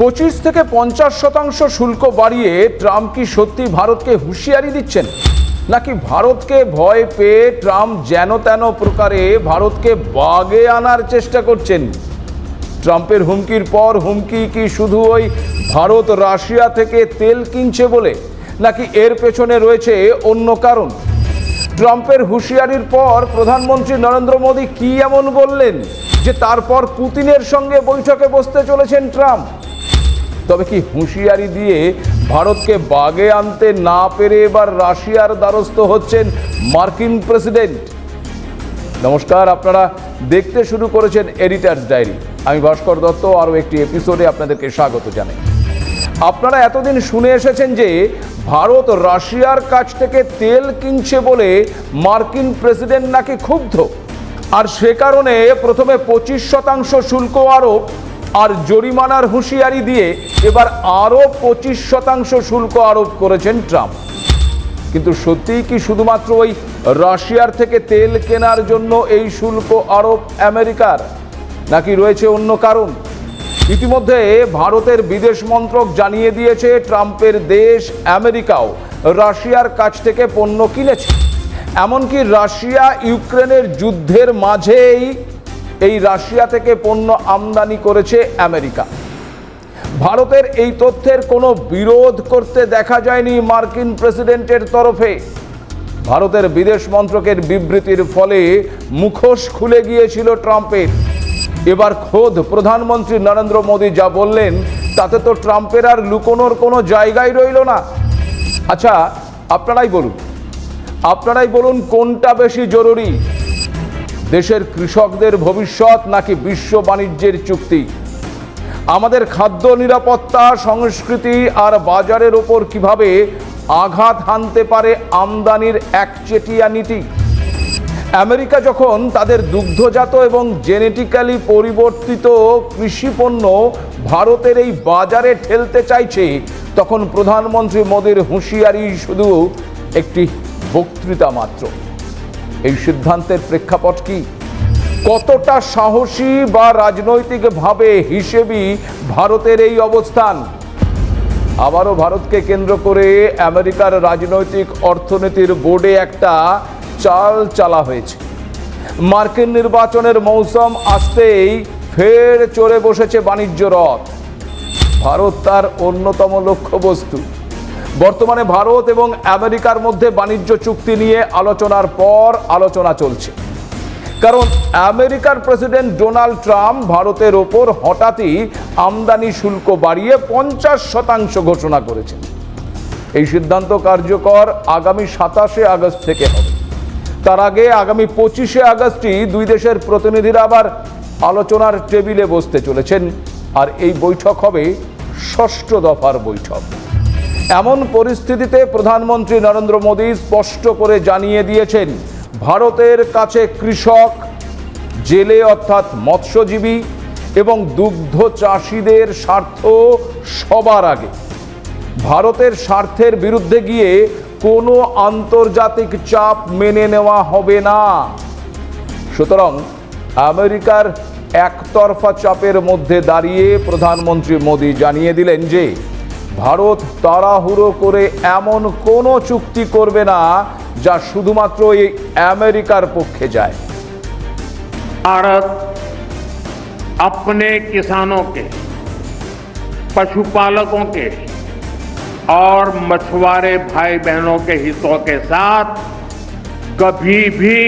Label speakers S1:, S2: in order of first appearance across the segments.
S1: পঁচিশ থেকে পঞ্চাশ শতাংশ শুল্ক বাড়িয়ে ট্রাম্প কি সত্যি ভারতকে হুঁশিয়ারি দিচ্ছেন? নাকি ভারতকে ভয় পেয়ে ট্রাম্প যেন তেন প্রকারে ভারতকে বাগে আনার চেষ্টা করছেন? ট্রাম্পের হুমকির পর হুমকি কি শুধু ওই ভারত রাশিয়া থেকে তেল কিনছে বলে, নাকি এর পেছনে রয়েছে অন্য কারণ? ট্রাম্পের হুঁশিয়ারির পর প্রধানমন্ত্রী নরেন্দ্র মোদী কি এমন বললেন, যে তারপর পুতিনের সঙ্গে বৈঠকে বসতে চলেছেন ট্রাম্প? তবে কি হুঁশিয়ারি দিয়ে ভারতকে বাগে আনতে না পেরে এবার রাশিয়ার দ্বারস্থ হচ্ছেন মার্কিন প্রেসিডেন্ট। নমস্কার, আপনারা দেখতে শুরু করেছেন এডিটার্স ডায়েরি। আমি ভাস্কর দত্ত, আরও একটি এপিসোডে আপনাদেরকে স্বাগত জানাই। আপনারা এতদিন শুনে এসেছেন যে ভারত রাশিয়ার কাছ থেকে তেল কিনছে বলে মার্কিন প্রেসিডেন্ট নাকি ক্ষুব্ধ। আর সে কারণে প্রথমে পঁচিশ শতাংশ শুল্ক আরোপ আর জরিমানার হুঁশিয়ারি দিয়ে এবার আরও পঁচিশ শতাংশ শুল্ক আরোপ করেছেন ট্রাম্প। কিন্তু সত্যিই কি শুধুমাত্র ওই রাশিয়ার থেকে তেল কেনার জন্য এই শুল্ক আরোপ আমেরিকার, নাকি রয়েছে অন্য কারণ? ইতিমধ্যে ভারতের বিদেশ মন্ত্রক জানিয়ে দিয়েছে ট্রাম্পের দেশ আমেরিকাও রাশিয়ার কাছ থেকে পণ্য কিনেছে। এমনকি রাশিয়া ইউক্রেনের যুদ্ধের মাঝেই এই রাশিয়া থেকে পণ্য আমদানি করেছে আমেরিকা। ভারতের এই তথ্যের কোনো বিরোধ করতে দেখা যায়নি মার্কিন প্রেসিডেন্টের তরফে। ভারতের বিদেশ মন্ত্রকের বিবৃতির ফলে মুখোশ খুলে গিয়েছিল ট্রাম্পের। এবার খোদ প্রধানমন্ত্রী নরেন্দ্র মোদী যা বললেন, তাতে তো ট্রাম্পের আর লুকোনোর কোনো জায়গাই রইল না। আচ্ছা আপনারাই বলুন। আপনারাই বলুন কোনটা বেশি জরুরি? দেশের কৃষকদের ভবিষ্যৎ নাকি বিশ্ব বাণিজ্যের চুক্তি? আমাদের খাদ্য নিরাপত্তা, সংস্কৃতি আর বাজারের ওপর কীভাবে আঘাত হানতে পারে আমদানির একচেটিয়া নীতি? আমেরিকা যখন তাদের দুগ্ধজাত এবং জেনেটিক্যালি পরিবর্তিত কৃষি পণ্য ভারতের এই বাজারে ঠেলতে চাইছে, তখন প্রধানমন্ত্রী মোদীর হুঁশিয়ারি শুধু একটি বক্তৃতা মাত্র। এই সিদ্ধান্তের প্রেক্ষাপট কি? কতটা সাহসী বা রাজনৈতিকভাবে হিসেবি ভারতের এই অবস্থান? আবারও ভারতকে কেন্দ্র করে আমেরিকার রাজনৈতিক অর্থনীতির বোর্ডে একটা চাল চালা হয়েছে। মার্কিন নির্বাচনের মৌসুম আসতেই ফের চড়ে বসেছে বাণিজ্য রথ। ভারত তার অন্যতম লক্ষ্যবস্তু। বর্তমানে ভারত এবং আমেরিকার মধ্যে বাণিজ্য চুক্তি নিয়ে আলোচনার পর আলোচনা চলছে। কারণ আমেরিকার প্রেসিডেন্ট ডোনাল্ড ট্রাম্প ভারতের ওপর হঠাৎই আমদানি শুল্ক বাড়িয়ে পঞ্চাশ শতাংশ ঘোষণা করেছেন। এই সিদ্ধান্ত কার্যকর আগামী সাতাশে আগস্ট থেকে হবে। তার আগে আগামী পঁচিশে আগস্টই দুই দেশের প্রতিনিধিরা আবার আলোচনার টেবিলে বসতে চলেছেন। আর এই বৈঠক হবে ষষ্ঠ দফার বৈঠক। এমন পরিস্থিতিতে প্রধানমন্ত্রী নরেন্দ্র মোদী স্পষ্ট করে জানিয়ে দিয়েছেন, ভারতের কাছে কৃষক, জেলে অর্থাৎ মৎস্যজীবী এবং দুগ্ধ চাষিদের স্বার্থ সবার আগে। ভারতের স্বার্থের বিরুদ্ধে গিয়ে কোনো আন্তর্জাতিক চাপ মেনে নেওয়া হবে না। সুতরাং আমেরিকার একতরফা চাপের মধ্যে দাঁড়িয়ে প্রধানমন্ত্রী মোদী জানিয়ে দিলেন যে ভারত তাড়াহুড়ো করে এমন কোনো চুক্তি করবে না যা শুধুমাত্র এই আমেরিকার পক্ষে যায়
S2: भारत अपने किसानों के पशुपालकों के और मछुआरे भाई बहनों के हितों के साथ कभी भी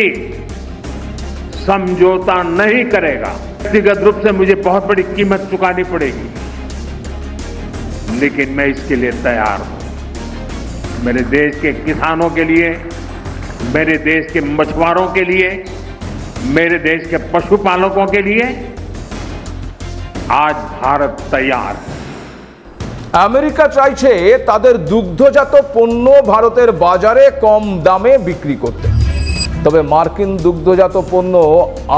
S2: समझौता नहीं करेगा व्यक्तिगत रूप से मुझे बहुत बड़ी कीमत चुकानी पड़ेगी लेकिन मैं इसके लिए तैयार हूं मेरे देश के किसानों के लिए मेरे देश के मछुआरों के लिए मेरे देश के पशुपालकों के लिए आज भारत तैयार है
S1: আমেরিকা চাইছে তাদের দুগ্ধজাত পণ্য ভারতের বাজারে কম দামে বিক্রি করতে তবে মার্কিন দুগ্ধজাত পণ্য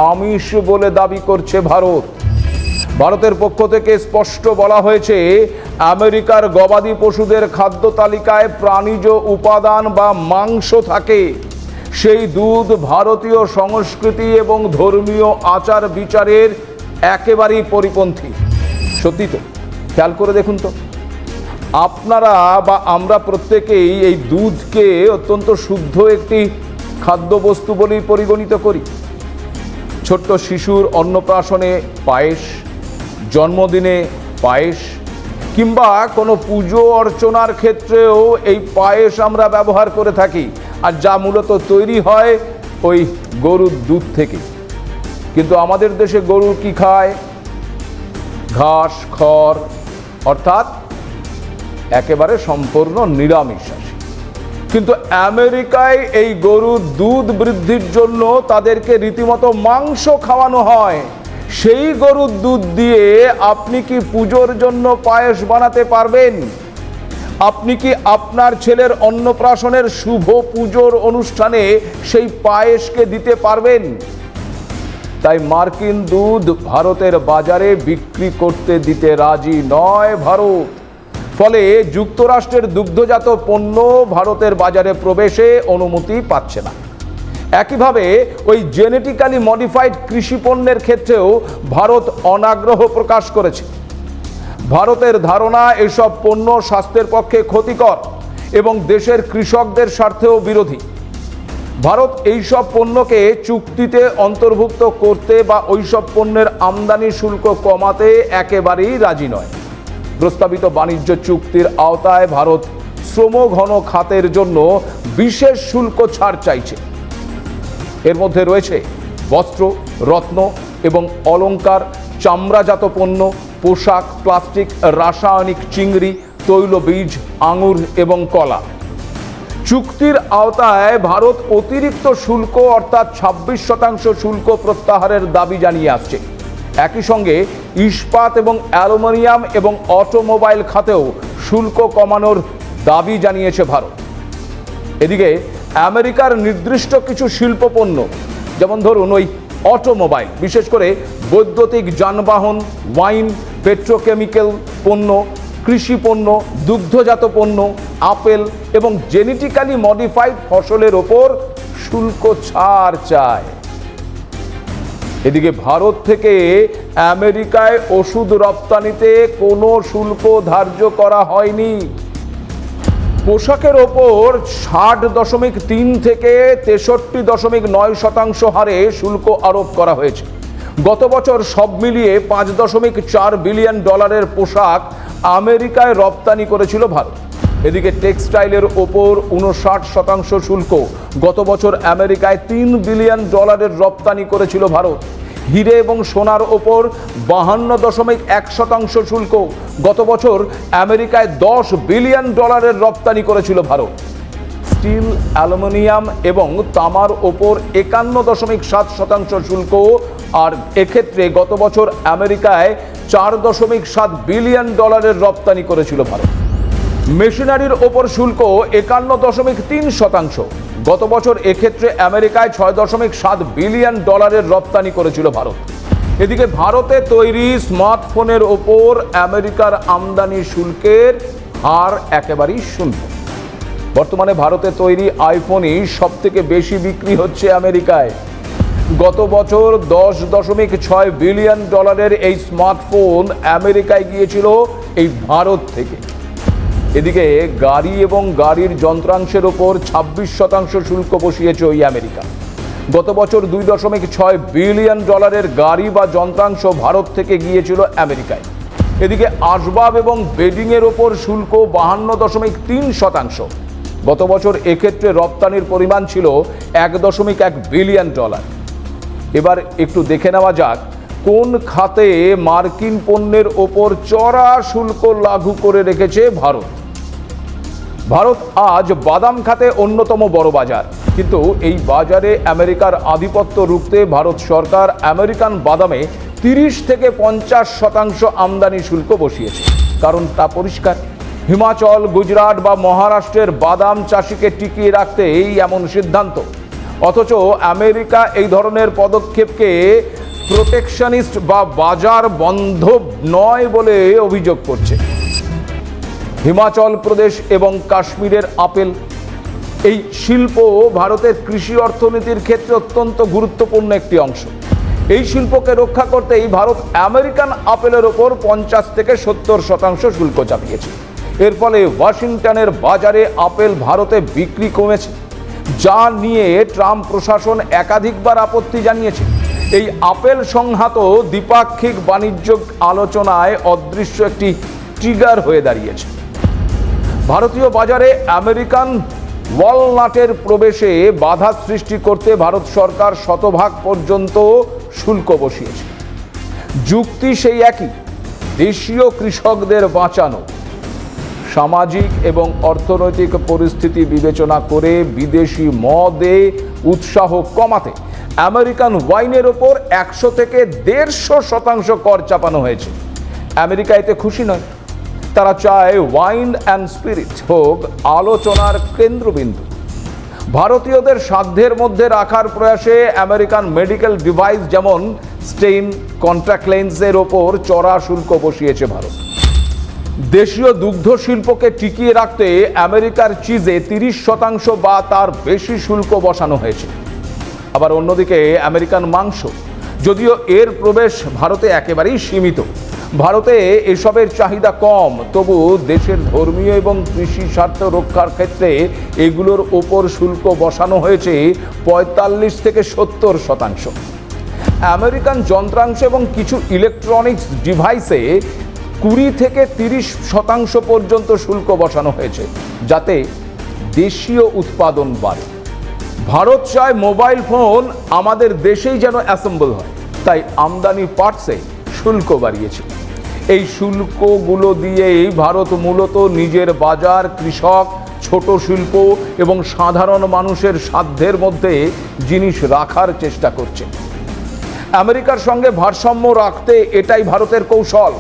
S1: আমিষ বলে দাবি করছে ভারত ভারতের পক্ষ থেকে স্পষ্ট বলা হয়েছে, আমেরিকার গবাদি পশুদের খাদ্য তালিকায় প্রাণীজ উপাদান বা মাংস থাকে। সেই দুধ ভারতীয় সংস্কৃতি এবং ধর্মীয় আচার বিচারের একেবারেই পরিপন্থী। সত্যি তো? খেয়াল করে দেখুন তো। আপনারা বা আমরা প্রত্যেকেই এই দুধকে অত্যন্ত শুদ্ধ একটি খাদ্যবস্তু বলেই পরিগণিত করি। ছোট্ট শিশুর অন্নপ্রাশনে পায়েস জন্মদিনে পায়েস কিংবা কোনো পুজো অর্চনার ক্ষেত্রেও এই পায়েস আমরা ব্যবহার করে থাকি। আর যা মূলত তৈরি হয় ওই গরুর দুধ থেকে। কিন্তু আমাদের দেশে গরু কি খায়? ঘাস, খড়, অর্থাৎ একেবারে সম্পূর্ণ নিরামিষাশী। কিন্তু আমেরিকায় এই গরুর দুধ বৃদ্ধির জন্য তাদেরকে রীতিমতো মাংস খাওয়ানো হয়। সেই গরুর দুধ দিয়ে আপনি কি পুজোর জন্য পায়েস বানাতে পারবেন? আপনি কি আপনার ছেলের অন্নপ্রাশনের শুভ পুজোর অনুষ্ঠানে সেই পায়েসকে দিতে পারবেন? তাই মার্কিন দুধ ভারতের বাজারে বিক্রি করতে দিতে রাজি নয় ভারত। ফলে যুক্তরাষ্ট্রের দুগ্ধজাত পণ্য ভারতের বাজারে প্রবেশে অনুমতি পাচ্ছে না। একইভাবে ওই জেনেটিক্যালি মডিফাইড কৃষি পণ্যের ক্ষেত্রেও ভারত অনাগ্রহ প্রকাশ করেছে। ভারতের ধারণা এসব পণ্য স্বাস্থ্যের পক্ষে ক্ষতিকর এবং দেশের কৃষকদের স্বার্থেও বিরোধী। ভারত এইসব পণ্যকে চুক্তিতে অন্তর্ভুক্ত করতে বা ওইসব পণ্যের আমদানি শুল্ক কমাতে একেবারেই রাজি নয়। প্রস্তাবিত বাণিজ্য চুক্তির আওতায় ভারত শ্রম ঘন খাতের জন্য বিশেষ শুল্ক ছাড় চাইছে। এর মধ্যে রয়েছে বস্ত্র, রত্ন এবং অলংকার, চামড়াজাত পণ্য, পোশাক, প্লাস্টিক, রাসায়নিক চিংড়ি, তৈলবীজ, আঙুর এবং কলা। চুক্তির আওতায় ভারত অতিরিক্ত শুল্ক অর্থাৎ ছাব্বিশ শতাংশ শুল্ক প্রত্যাহারের দাবি জানিয়ে আসছে। একই সঙ্গে ইস্পাত এবং অ্যালুমিনিয়াম এবং অটোমোবাইল খাতেও শুল্ক কমানোর দাবি জানিয়েছে ভারত। এদিকে আমেরিকার নির্দিষ্ট কিছু শিল্প পণ্য যেমন ধরুন ওই অটোমোবাইল, বিশেষ করে বৈদ্যুতিক যানবাহন, ওয়াইন, পেট্রোকেমিক্যাল পণ্য, কৃষি পণ্য, দুগ্ধজাত পণ্য, আপেল এবং জেনেটিক্যালি মডিফাইড ফসলের ওপর শুল্ক ছাড় চায়। এদিকে ভারত থেকে আমেরিকায় ওষুধ রপ্তানিতে কোনো শুল্ক ধার্য করা হয়নি। পোশাকের ওপর ষাট দশমিক তিন থেকে তেষট্টি দশমিক নয় শতাংশ হারে শুল্ক আরোপ করা হয়েছে। গত বছর সব মিলিয়ে পাঁচ দশমিক চার বিলিয়ন ডলারের পোশাক আমেরিকায় রপ্তানি করেছিল ভারত। এদিকে টেক্সটাইলের ওপর উনষাট শতাংশ শুল্ক। গত বছর আমেরিকায় তিন বিলিয়ন ডলারের রপ্তানি করেছিল ভারত। হিরে এবং সোনার ওপর বাহান্ন দশমিক এক শতাংশ শুল্ক। গত বছর আমেরিকায় দশ বিলিয়ন ডলারের রপ্তানি করেছিল ভারত। স্টিল, অ্যালুমিনিয়াম এবং তামার ওপর একান্ন দশমিক সাত শতাংশ শুল্ক। আর এক্ষেত্রে গত বছর আমেরিকায় চার দশমিক সাত বিলিয়ন ডলারের রপ্তানি করেছিল ভারত। মেশিনারির ওপর শুল্ক একান্ন দশমিক তিন শতাংশ। গত বছর এক্ষেত্রে আমেরিকায় ছয় দশমিক সাত বিলিয়ন ডলারের রপ্তানি করেছিল ভারত। এদিকে ভারতে তৈরি স্মার্টফোনের ওপর আমেরিকার আমদানি শুল্কের হার একেবারেই শূন্য। বর্তমানে ভারতে তৈরি আইফোনই সব থেকে বেশি বিক্রি হচ্ছে আমেরিকায়। গত বছর দশ দশমিক ছয় বিলিয়ন ডলারের এই স্মার্টফোন আমেরিকায় গিয়েছিল এই ভারত থেকে। এদিকে গাড়ি এবং গাড়ির যন্ত্রাংশের ওপর ছাব্বিশ শতাংশ শুল্ক বসিয়েছে ওই আমেরিকা। গত বছর দুই দশমিক ছয় বিলিয়ন ডলারের গাড়ি বা যন্ত্রাংশ ভারত থেকে গিয়েছিল আমেরিকায়। এদিকে আসবাব এবং বেডিংয়ের ওপর শুল্ক বাহান্ন দশমিক তিন শতাংশ। গত বছর এক্ষেত্রে রপ্তানির পরিমাণ ছিল এক দশমিক এক বিলিয়ন ডলার। এবার একটু দেখে নেওয়া যাক, কোন খাতে মার্কিন পণ্যের ওপর চড়া শুল্ক লাগু করে রেখেছে ভারত। ভারত আজ বাদাম খাতে অন্যতম বড় বাজার। কিন্তু এই বাজারে আমেরিকার আধিপত্য রুখতে ভারত সরকার আমেরিকান বাদামে তিরিশ থেকে পঞ্চাশ শতাংশ আমদানি শুল্ক বসিয়েছে। কারণ তা পরিষ্কার। হিমাচল, গুজরাট বা মহারাষ্ট্রের বাদাম চাষিকে টিকিয়ে রাখতে এই এমন সিদ্ধান্ত। অথচ আমেরিকা এই ধরনের পদক্ষেপকে প্রোটেকশনিস্ট বা বাজার বন্ধ নয় বলে অভিযোগ করছে। হিমাচল প্রদেশ এবং কাশ্মীরের আপেল। এই শিল্প ভারতের কৃষি অর্থনীতির ক্ষেত্রে অত্যন্ত গুরুত্বপূর্ণ একটি অংশ। এই শিল্পকে রক্ষা করতেই ভারত আমেরিকান আপেলের ওপর পঞ্চাশ থেকে সত্তর শতাংশ শুল্ক চাপিয়েছে। এর ফলে ওয়াশিংটনের বাজারে আপেল ভারতে বিক্রি কমেছে, যা নিয়ে ট্রাম্প প্রশাসন একাধিকবার আপত্তি জানিয়েছে। এই আপেল সংহাত দ্বিপাক্ষিক বাণিজ্য আলোচনায় অদৃশ্য একটি ট্রিগার হয়ে দাঁড়িয়েছে। ভারতীয় বাজারে আমেরিকান ওয়ালনাটের প্রবেশে বাধা সৃষ্টি করতে ভারত সরকার শতভাগ পর্যন্ত শুল্ক বসিয়েছে। যুক্তি সেই একই, দেশীয় কৃষকদের বাঁচানো। সামাজিক এবং অর্থনৈতিক পরিস্থিতি বিবেচনা করে বিদেশি মদে উৎসাহ কমাতে আমেরিকান ওয়াইনের ওপর একশো থেকে দেড়শো শতাংশ কর চাপানো হয়েছে। আমেরিকা এতে খুশি নয়। তারা চায় ওয়াইন অ্যান্ড স্পিরিট হোক আলোচনার কেন্দ্রবিন্দু। ভারতীয়দের সাধ্যের মধ্যে রাখার প্রয়াসে আমেরিকান মেডিকেল ডিভাইস যেমন স্টেইন কন্ট্যাক্ট লেন্সের ওপর চড়া শুল্ক বসিয়েছে ভারত। দেশীয় দুগ্ধ শিল্পকে টিকিয়ে রাখতে আমেরিকার চিজে তিরিশ শতাংশ বা তার বেশি শুল্ক বসানো হয়েছে। আবার অন্যদিকে আমেরিকান মাংস, যদিও এর প্রবেশ ভারতে একেবারেই সীমিত। ভারতে এসবের চাহিদা কম, তবু দেশের ধর্মীয় এবং কৃষি স্বার্থ রক্ষার ক্ষেত্রে এগুলোর ওপর শুল্ক বসানো হয়েছে পঁয়তাল্লিশ থেকে সত্তর শতাংশ। আমেরিকান যন্ত্রাংশ এবং কিছু ইলেকট্রনিক্স ডিভাইসে কুড়ি থেকে তিরিশ শতাংশ পর্যন্ত শুল্ক বসানো হয়েছে, যাতে দেশীয় উৎপাদন বাড়ে। ভারত চায় মোবাইল ফোন আমাদের দেশেই যেন অ্যাসেম্বল হয়, তাই আমদানি পার্টসে শুল্ক বাড়িয়েছে। এই শুল্কগুলো দিয়েই ভারত মূলত নিজের বাজার, কৃষক, ছোট শিল্প এবং সাধারণ মানুষের সাধ্যের মধ্যে জিনিস রাখার চেষ্টা করছে। আমেরিকার সঙ্গে ভারসাম্য রাখতে এটাই ভারতের কৌশল।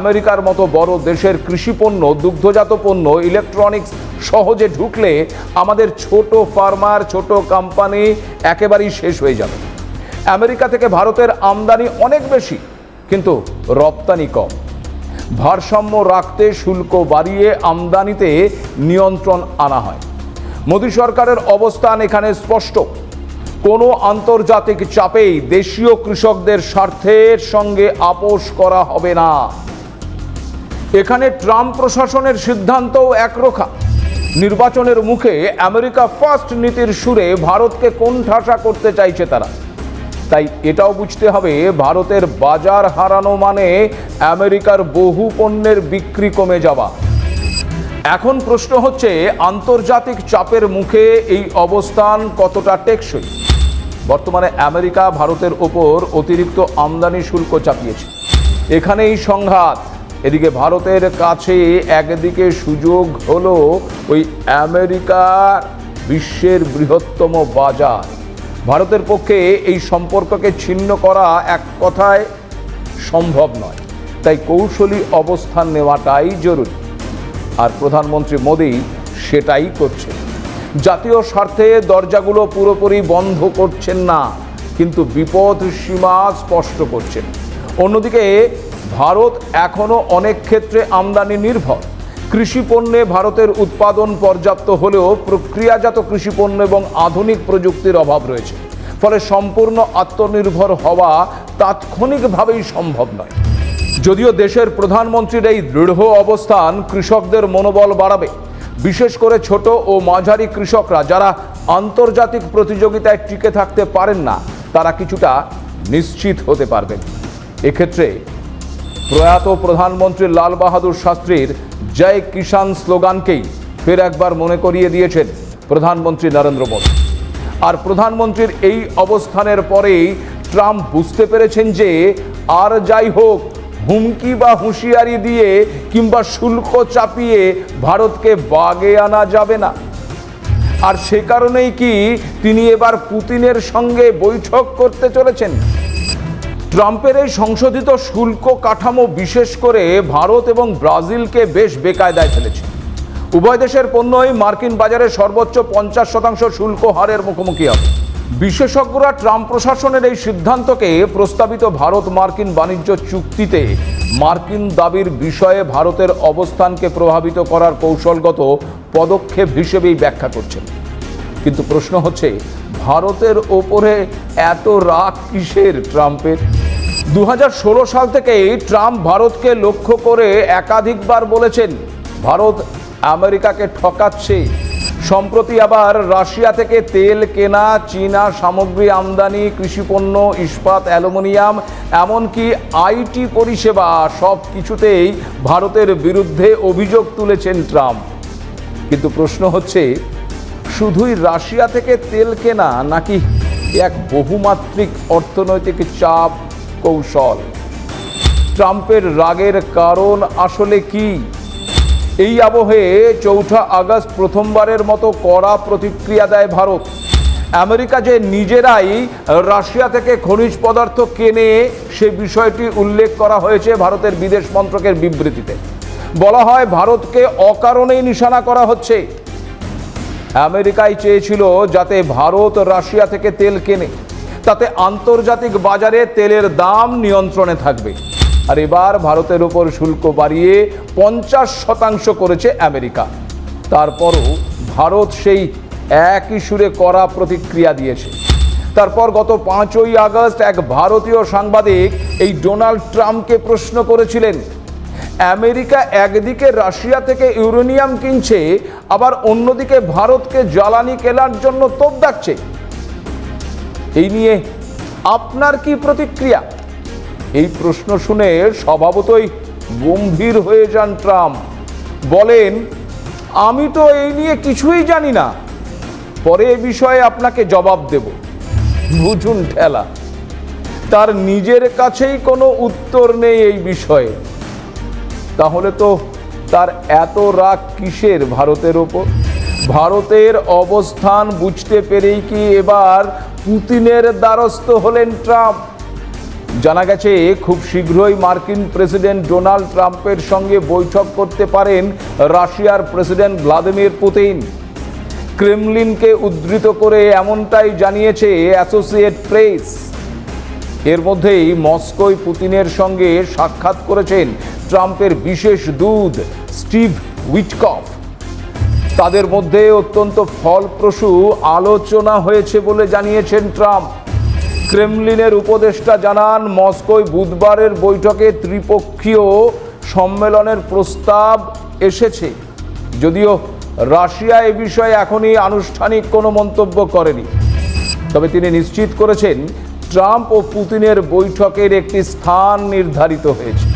S1: আমেরিকার মতো বড় দেশের কৃষিপণ্য, দুগ্ধজাত পণ্য ইলেকট্রনিক্স সহজে ঢুকলে আমাদের ছোট ফার্মার, ছোট কোম্পানি একেবারেই শেষ হয়ে যাবে। আমেরিকা থেকে ভারতের আমদানি অনেক বেশি। কিন্তু রপ্তানি কম। ভারসাম্য রাখতে শুল্ক বাড়িয়ে আমদানিতে নিয়ন্ত্রণ আনা হয়। মোদী সরকারের অবস্থান এখানে স্পষ্ট। কোনো আন্তর্জাতিক চাপেই দেশীয় কৃষকদের স্বার্থের সঙ্গে আপোষ করা হবে না। এখানে ট্রাম্প প্রশাসনের সিদ্ধান্তও একরোখা। নির্বাচনের মুখে আমেরিকা ফার্স্ট নীতির সুরে ভারতকে কোণঠাসা করতে চাইছে তারা। তাই এটাও বুঝতে হবে ভারতের বাজার হারানো মানে আমেরিকার বহু পণ্যের বিক্রি কমে যাওয়া। এখন প্রশ্ন হচ্ছে, আন্তর্জাতিক চাপের মুখে এই অবস্থান কতটা টেকসই? বর্তমানে আমেরিকা ভারতের ওপর অতিরিক্ত আমদানি শুল্ক চাপিয়েছে। এখানেই সংঘাত। এদিকে ভারতের কাছে একদিকে সুযোগ হলো ওই আমেরিকার বিশ্বের বৃহত্তম বাজার। ভারতের পক্ষে এই সম্পর্ককে ছিন্ন করা এক কথায় সম্ভব নয়। তাই কৌশলী অবস্থান নেওয়াটাই জরুরি। আর প্রধানমন্ত্রী মোদী সেটাই করছেন। জাতীয় স্বার্থে দরজাগুলো পুরোপুরি বন্ধ করছেন না, কিন্তু বিপদ সীমা স্পষ্ট করছেন। অন্যদিকে, ভারত এখনও অনেক ক্ষেত্রে আমদানি নির্ভর। কৃষি পণ্যে ভারতের উৎপাদন পর্যাপ্ত হলেও প্রক্রিয়াজাত কৃষি পণ্য এবং আধুনিক প্রযুক্তির অভাব রয়েছে। ফলে সম্পূর্ণ আত্মনির্ভর হওয়া তাৎক্ষণিকভাবেই সম্ভব নয়। যদিও দেশের প্রধানমন্ত্রীর এই দৃঢ় অবস্থান কৃষকদের মনোবল বাড়াবে, বিশেষ করে ছোট ও মাঝারি কৃষকরা যারা আন্তর্জাতিক প্রতিযোগিতায় টিকে থাকতে পারেন না, তারা কিছুটা নিশ্চিত হতে পারবেন। এক্ষেত্রে প্রয়াত প্রধানমন্ত্রী লাল বাহাদুর শাস্ত্রীর জয় কিষাণ স্লোগানকেই ফের একবার মনে করিয়ে দিয়েছেন প্রধানমন্ত্রী নরেন্দ্র মোদী। আর প্রধানমন্ত্রীর এই অবস্থানের পরেই ট্রাম্প বুঝতে পেরেছেন যে আর যাই হোক, হুমকি বা হুঁশিয়ারি দিয়ে কিংবা শুল্ক চাপিয়ে ভারতকে বাগে আনা যাবে না। আর সে কারণেই কি তিনি এবার পুতিনের সঙ্গে বৈঠক করতে চলেছেন? ট্রাম্পের এই সংশোধিত শুল্ক কাঠামো বিশেষ করে ভারত এবং ব্রাজিলকে বেশ বেকায়দায় ফেলেছে। উভয় দেশের পণ্যই মার্কিন বাজারে সর্বোচ্চ পঞ্চাশ শতাংশ শুল্ক হারের মুখোমুখি হবে। বিশেষজ্ঞরা ট্রাম্প প্রশাসনের এই সিদ্ধান্তকে প্রস্তাবিত ভারত মার্কিন বাণিজ্য চুক্তিতে মার্কিন দাবির বিষয়ে ভারতের অবস্থানকে প্রভাবিত করার কৌশলগত পদক্ষেপ হিসেবেই ব্যাখ্যা করছেন। কিন্তু প্রশ্ন হচ্ছে, ভারতের ওপরে এত রাগ কিসের ট্রাম্পের? দু হাজার ষোলো সাল থেকেই ট্রাম্প ভারতকে লক্ষ্য করে একাধিকবার বলেছেন, ভারত আমেরিকাকে ঠকাচ্ছে। সম্প্রতি আবার রাশিয়া থেকে তেল কেনা, চীনা সামগ্রী আমদানি, কৃষিপণ্য, ইস্পাত, অ্যালুমিনিয়াম, এমনকি আইটি পরিষেবা সব কিছুতেই ভারতের বিরুদ্ধে অভিযোগ তুলেছেন ট্রাম্প। কিন্তু প্রশ্ন হচ্ছে, শুধুই রাশিয়া থেকে তেল কেনা নাকি এক বহুমাত্রিক অর্থনৈতিক চাপ কৌশল। ট্রাম্পের রাগের কারণ আসলে কি? এই আবহে চৌঠা আগস্ট প্রথমবারের মতো কড়া প্রতিক্রিয়া দেয় ভারত। আমেরিকা যে নিজেরাই রাশিয়া থেকে খনিজ পদার্থ কেনে সে বিষয়টি উল্লেখ করা হয়েছে ভারতের বিদেশ মন্ত্রকের বিবৃতিতে। বলা হয়, ভারতকে অকারণেই নিশানা করা হচ্ছে। আমেরিকাই চেয়েছিল যাতে ভারত রাশিয়া থেকে তেল কেনে। তাতে আন্তর্জাতিক বাজারে তেলের দাম নিয়ন্ত্রণে থাকবে। আর এবার ভারতের উপর শুল্ক বাড়িয়ে পঞ্চাশ শতাংশ করেছে আমেরিকা। তারপরও ভারত সেই একই সুরে করা প্রতিক্রিয়া দিয়েছে। তারপর গত পাঁচই আগস্ট এক ভারতীয় সাংবাদিক এই ডোনাল্ড ট্রাম্পকে প্রশ্ন করেছিলেন, আমেরিকা একদিকে রাশিয়া থেকে ইউরেনিয়াম কিনছে, আবার অন্যদিকে ভারতকে জ্বালানি কেনার জন্য তোপ ডাকছে। এই নিয়ে আপনার কি প্রতিক্রিয়া? এই প্রশ্ন শুনে স্বভাবতই গম্ভীর হয়ে যান ট্রাম্প। বলেন, আমি তো এই নিয়ে কিছুই জানি না। পরে এ বিষয়ে আপনাকে জবাব দেব। বুঝুন ঠেলা, তার নিজের কাছেই কোনো উত্তর নেই এই বিষয়ে। তাহলে তো তার এত রাগ কিসের ভারতের ওপর? ভারতের অবস্থান বুঝতে পেরেই কি এবার পুতিনের দ্বারস্থ হলেন ট্রাম্প। জানা গেছে, খুব শীঘ্রই মার্কিন প্রেসিডেন্ট ডোনাল্ড ট্রাম্পের সঙ্গে বৈঠক করতে পারেন রাশিয়ার প্রেসিডেন্ট ভ্লাদিমির পুতিন। ক্রেমলিনকে উদ্ধৃত করে এমনটাই জানিয়েছে অ্যাসোসিয়েট প্রেস। এর মধ্যেই মস্কোয় পুতিনের সঙ্গে সাক্ষাৎ করেছেন ট্রাম্পের বিশেষ দূত স্টিভ উইটকফ। তাদের মধ্যে অত্যন্ত ফলপ্রসূ আলোচনা হয়েছে বলে জানিয়েছেন ট্রাম্প। ক্রেমলিনের উপদেষ্টা জানান, মস্কোয় বুধবারের বৈঠকে ত্রিপক্ষীয় সম্মেলনের প্রস্তাব এসেছে। যদিও রাশিয়া এ বিষয়ে এখনই আনুষ্ঠানিক কোনো মন্তব্য করেনি। তবে তিনি নিশ্চিত করেছেন, ট্রাম্প ও পুতিনের বৈঠকের একটি স্থান নির্ধারিত হয়েছে।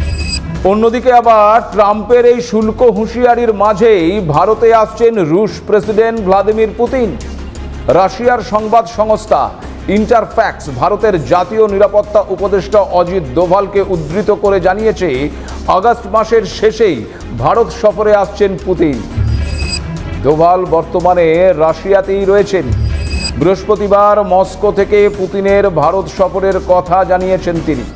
S1: অন্যদিকে আবার ট্রাম্পের এই শুল্ক হুঁশিয়ারির মাঝেই ভারতে আসছেন রুশ প্রেসিডেন্ট ভ্লাদিমির পুতিন। রাশিয়ার সংবাদ সংস্থা ইন্টারফ্যাক্স ভারতের জাতীয় নিরাপত্তা উপদেষ্টা অজিত দোভালকে উদ্ধৃত করে জানিয়েছে, আগস্ট মাসের শেষেই ভারত সফরে আসছেন পুতিন। দোভাল বর্তমানে রাশিয়াতেই রয়েছেন। বৃহস্পতিবার মস্কো থেকে পুতিনের ভারত সফরের কথা জানিয়েছেন তিনি।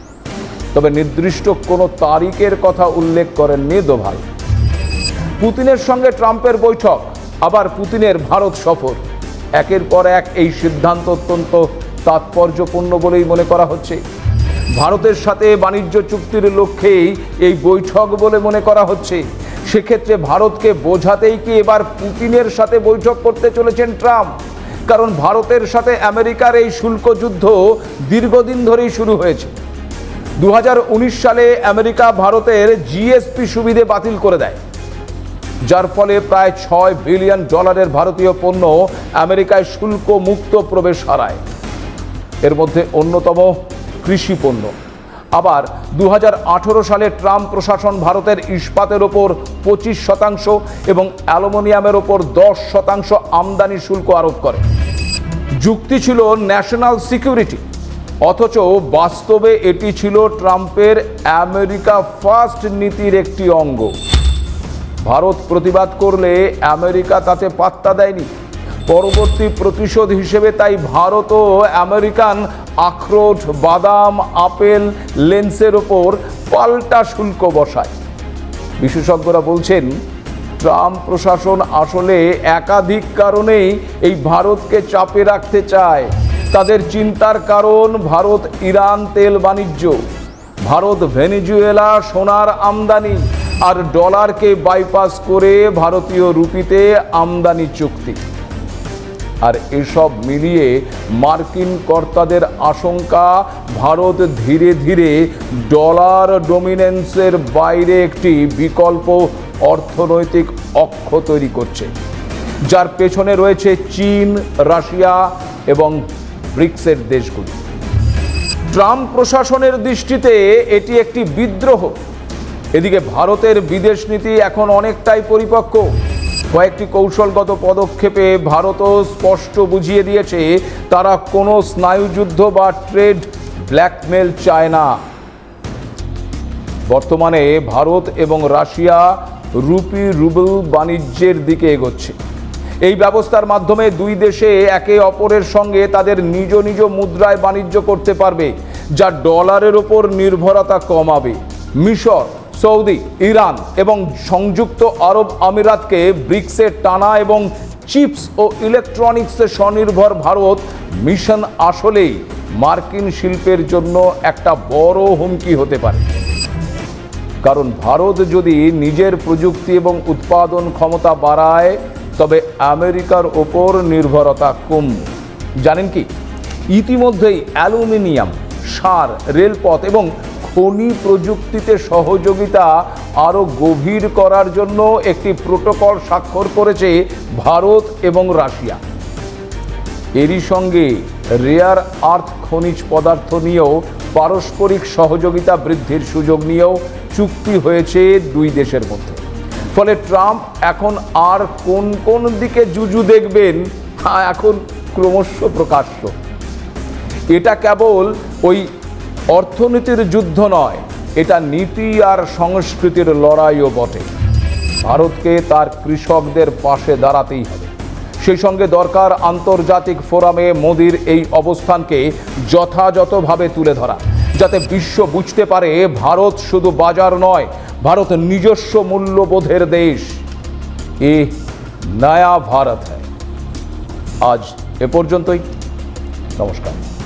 S1: তবে নির্দিষ্ট কোনো তারিখের কথা উল্লেখ করেননি দোভাল পুতিনের সঙ্গে ট্রাম্পের বৈঠক, আবার পুতিনের ভারত সফর। একের পর এক এই সিদ্ধান্ত অত্যন্ত তাৎপর্যপূর্ণ বলেই মনে করা হচ্ছে। ভারতের সাথে বাণিজ্য চুক্তির লক্ষ্যেই এই বৈঠক বলে মনে করা হচ্ছে। সেক্ষেত্রে ভারতকে বোঝাতেই কি এবার পুতিনের সাথে বৈঠক করতে চলেছেন ট্রাম্প? কারণ ভারতের সাথে আমেরিকার এই শুল্ক যুদ্ধ দীর্ঘদিন ধরেই শুরু হয়েছে। দু হাজার উনিশ সালে আমেরিকা ভারতের জিএসপি সুবিধে বাতিল করে দেয়। যার ফলে প্রায় ছয় বিলিয়ন ডলারের ভারতীয় পণ্য আমেরিকায় শুল্ক মুক্ত প্রবেশ হারায়। এর মধ্যে অন্যতম কৃষি পণ্য। আবার দু হাজার আঠেরো সালে ট্রাম্প প্রশাসন ভারতের ইস্পাতের ওপর পঁচিশ শতাংশ এবং অ্যালুমিনিয়ামের ওপর দশ শতাংশ আমদানি শুল্ক আরোপ করে। যুক্তি ছিল ন্যাশনাল সিকিউরিটি। অথচ বাস্তবে এটি ছিল ট্রাম্পের আমেরিকা ফার্স্ট নীতির একটি অঙ্গ। ভারত প্রতিবাদ করলে আমেরিকা তাতে পাত্তা দেয়নি। পরবর্তী প্রতিশোধ হিসেবে তাই ভারত ও আমেরিকান আখরোট, বাদাম, আপেল, লেন্সের ওপর পাল্টা শুল্ক বসায়। বিশেষজ্ঞরা বলছেন, ট্রাম্প প্রশাসন আসলে একাধিক কারণেই এই ভারতকে চাপে রাখতে চায়। তাদের চিন্তার কারণ, ভারত, ইরান তেল বাণিজ্য। ভারত ভেনিজুয়েলা সোনার আমদানি আর ডলারকে বাইপাস করে ভারতীয় রুপিতে আমদানি চুক্তি। আর এসব মিলিয়ে মার্কিন কর্তাদের আশঙ্কা, ভারত ধীরে ধীরে ডলার ডোমিনেন্সের বাইরে একটি বিকল্প অর্থনৈতিক অক্ষ তৈরি করছে, যার পেছনে রয়েছে চীন, রাশিয়া এবং ব্রিক্সের দেশগুলি। ট্রাম্প প্রশাসনের দৃষ্টিতে এটি একটি বিদ্রোহ। এদিকে ভারতের বিদেশ নীতি এখন অনেকটাই পরিপক্ক। কয়েকটি কৌশলগত পদক্ষেপে ভারতও স্পষ্ট বুঝিয়ে দিয়েছে, তারা কোনো স্নায়ুযুদ্ধ বা ট্রেড ব্ল্যাকমেল চায় না। বর্তমানে ভারত এবং রাশিয়া রুপি রুবেল বাণিজ্যের দিকে এগোচ্ছে। এই ব্যবস্থার মাধ্যমে দুই দেশে একে অপরের সঙ্গে তাদের নিজ নিজ মুদ্রায় বাণিজ্য করতে পারবে, যা ডলারের ওপর নির্ভরতা কমাবে। মিশর, সৌদি, ইরান এবং সংযুক্ত আরব আমিরাতকে ব্রিক্সে টানা এবং চিপস ও ইলেকট্রনিক্সে স্বনির্ভর ভারত মিশন আসলেই মার্কিন শিল্পের জন্য একটা বড় হুমকি হতে পারে। কারণ ভারত যদি নিজের প্রযুক্তি এবং উৎপাদন ক্ষমতা বাড়ায় তবে আমেরিকার ওপর নির্ভরতা কমবে জানেন কি? ইতিমধ্যেই অ্যালুমিনিয়াম, সার, রেলপথ এবং খনি প্রযুক্তিতে সহযোগিতা আরও গভীর করার জন্য একটি প্রোটোকল স্বাক্ষর করেছে ভারত এবং রাশিয়া। এরই সঙ্গে রেয়ার আর্থ খনিজ পদার্থ নিয়েও পারস্পরিক সহযোগিতা বৃদ্ধির সুযোগ নিয়েও চুক্তি হয়েছে দুই দেশের মধ্যে। ফলে ট্রাম্প এখন আর কোন কোন দিকে জুজু দেখবেন এখন ক্রমশ প্রকাশ্য। এটা কেবল ওই অর্থনীতির যুদ্ধ নয়, এটা নীতি আর সংস্কৃতির লড়াইও বটে। ভারতকে তার কৃষকদের পাশে দাঁড়াতেই হবে। সেই সঙ্গে দরকার আন্তর্জাতিক ফোরামে মোদির এই অবস্থানকে যথাযথভাবে তুলে ধরা, যাতে বিশ্ব বুঝতে পারে ভারত শুধু বাজার নয় ভারত নিজস্ব মূল্যবোধের দেশ। এ নয়া ভারত হ্যায়। আজ এ পর্যন্তই। নমস্কার।